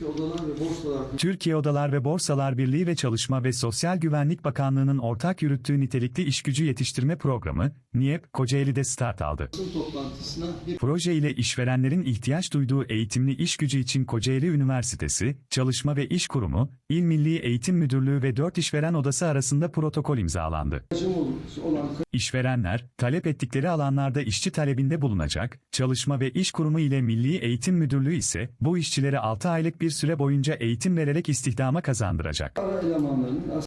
Türkiye Odalar ve Borsalar Türkiye Odalar ve Borsalar Birliği ve Çalışma ve Sosyal Güvenlik Bakanlığı'nın ortak yürüttüğü nitelikli işgücü yetiştirme programı, NİEP, Kocaeli'de start aldı. toplantısına bir Proje ile işverenlerin ihtiyaç duyduğu eğitimli iş gücü için Kocaeli Üniversitesi, Çalışma ve İş Kurumu, İl Milli Eğitim Müdürlüğü ve 4 işveren odası arasında protokol imzalandı. olan İşverenler, talep ettikleri alanlarda işçi talebinde bulunacak, Çalışma ve İş Kurumu ile Milli Eğitim Müdürlüğü ise bu işçilere 6 aylık bir süre boyunca eğitim vererek istihdama kazandıracak.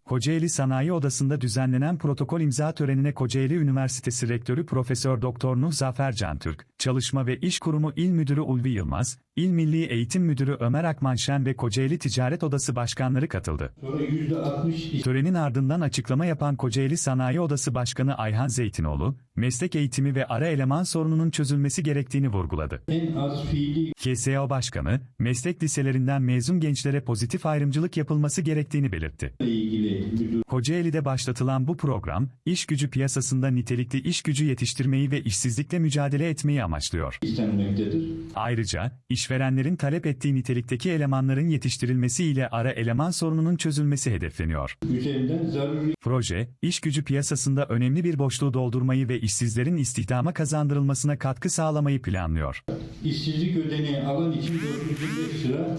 Kocaeli Sanayi Odası'nda düzenlenen protokol imza törenine Kocaeli Üniversitesi Rektörü Profesör Doktor Nuh Zafer Cantürk, Çalışma ve İş Kurumu İl Müdürü Ulvi Yılmaz, İl Milli Eğitim Müdürü Ömer Akmanşen ve Kocaeli Ticaret Odası başkanları katıldı. Sonra %60 Törenin ardından açıklama yapan Kocaeli Sanayi Odası Başkanı Ayhan Zeytinoğlu, meslek eğitimi ve ara eleman sorununun çözülmesi gerektiğini vurguladı. en az fiili KSO Başkanı, meslek liselerinden mezun gençlere pozitif ayrımcılık yapılması gerektiğini belirtti. müdür Kocaeli'de başlatılan bu program, iş gücü piyasasında nitelikli iş gücü yetiştirmeyi ve işsizlikle mücadele etmeyi amaçlıyor. istenmektedir. Ayrıca, işverenlerin talep ettiği nitelikteki elemanların yetiştirilmesi ile ara eleman sorununun çözülmesi hedefleniyor. Üzerinden zaruri Proje, iş gücü piyasasında önemli bir boşluğu doldurmayı ve işsizlerin istihdama kazandırılmasına katkı sağlamayı planlıyor. işsizlik ödeneği alan için 405 lira